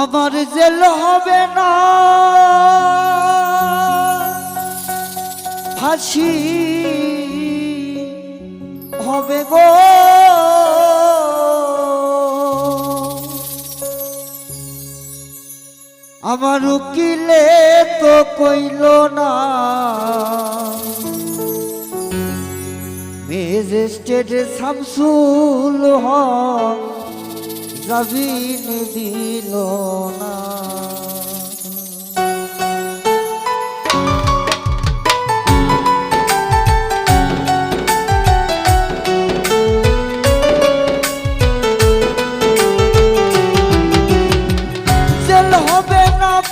আমার জেল হবে না। ফাঁসি হবে গো। আমার উকিলে তো কইল না। মেজেস্টেড শামসুল হক জামিন দিল না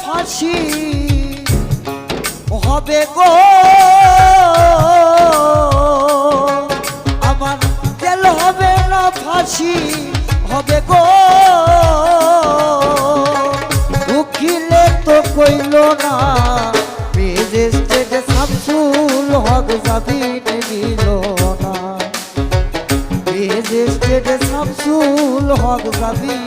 ফাঁসি হবে গো। আমার জেল হবে না ফাঁসি। তো কইল না। রেজিস্ট্রেড শামসুল হক জামিন দিল না। রেজিস্ট্রেড শামসুল হক জামিন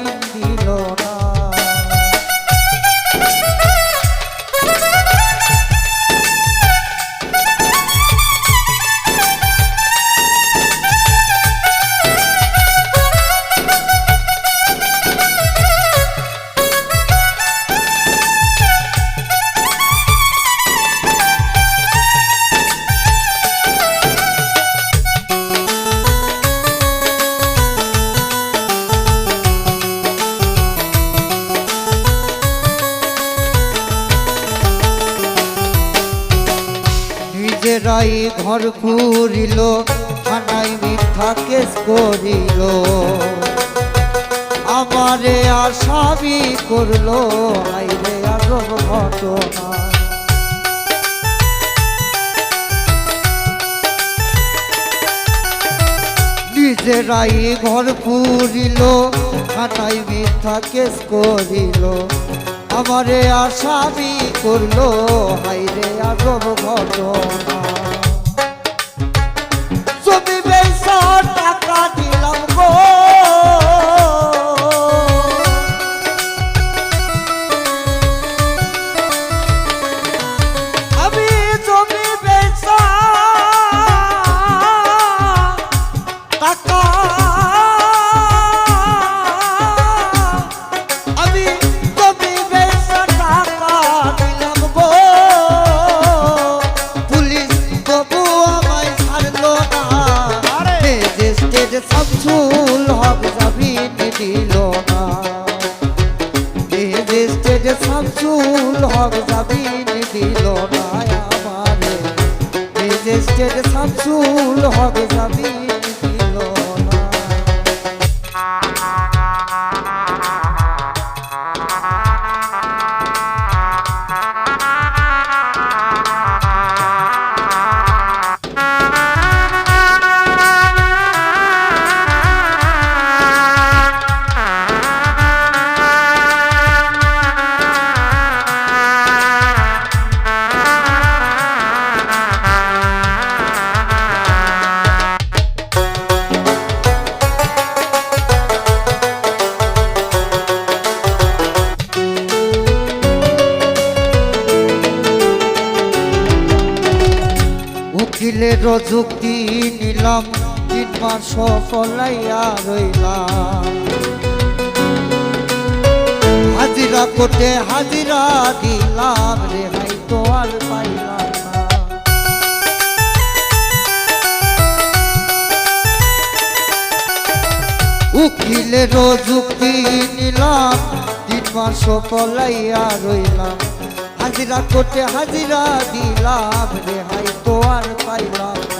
নিজেরাই ঘর পুরিল থানায় মিথ্যা কেস করিল। আমারে আর আসামি করল, আইরে আরব ঘটনা। নিজেরাই ঘর পুরিল থানায় মিথ্যা কেস করিল। আমারে আসামি করল হাইরে আগম ঘটনা। দিল না। স্টেজে শামসুল হক জামিন দিল না আমারে। স্টেজে শামসুল হক জামিন উকিলের যুক্তি নিলাম তিন মাস ফলাইয়া রইলাম। হাজিরা করতে হাজিরা দিলাম রেহাই তো আর পাইলাম উকিলের যুক্তি নিলাম তিন মাস পলাইয়া রইলাম। হাজিরা করতে হাজিরা দিলাম রেহাই তো আর পাইলাম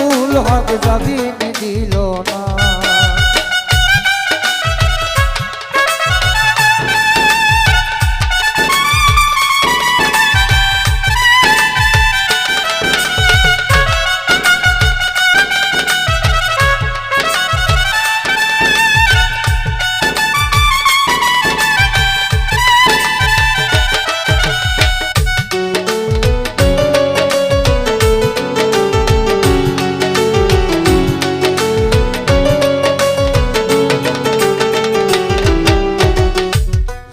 শামসুল হক জামিন দিল না।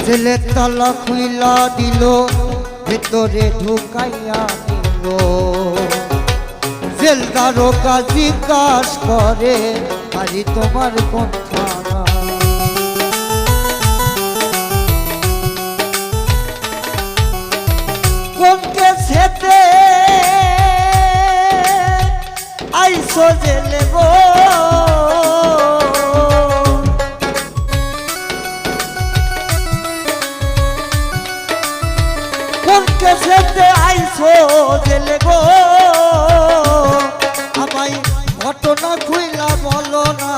ছেলের তালা খুইলা দিল, ভেতরে ঢুকাইয়া দিল। জেলদারও কাজী কাজ করে আজ তোমার কোন থানা আইসো জেলে গো। আইসো জেলে গো। আমায় ঘটনা খুইলা বলো না।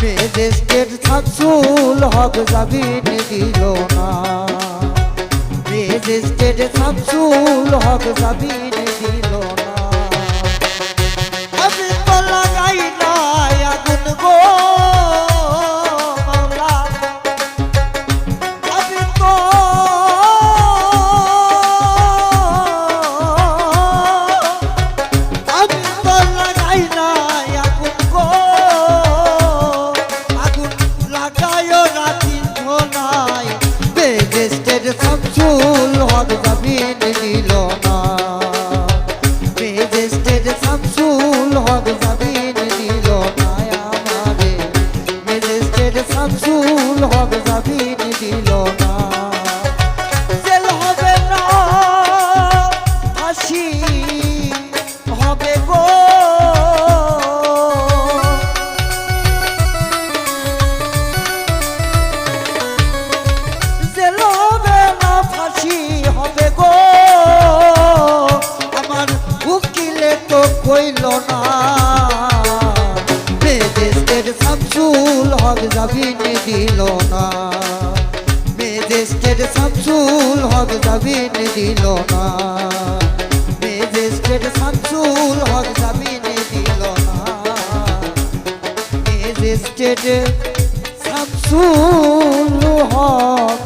মেজেস্টের শামসুল হক যাবি দিল না। রেজিস্টেড শামসুল হক যাবি দিল না। বেজেস্টের শামসুল হক জামিন দিল। তো কইল না। মেজেস্টের শামসুল হক জামিন দিল না। মেজেস্টের শামসুল হক জামিন দিল না। মেজেস্টের শামসুল হক জামিন দিল না। মেজেস্টের শামসুল হক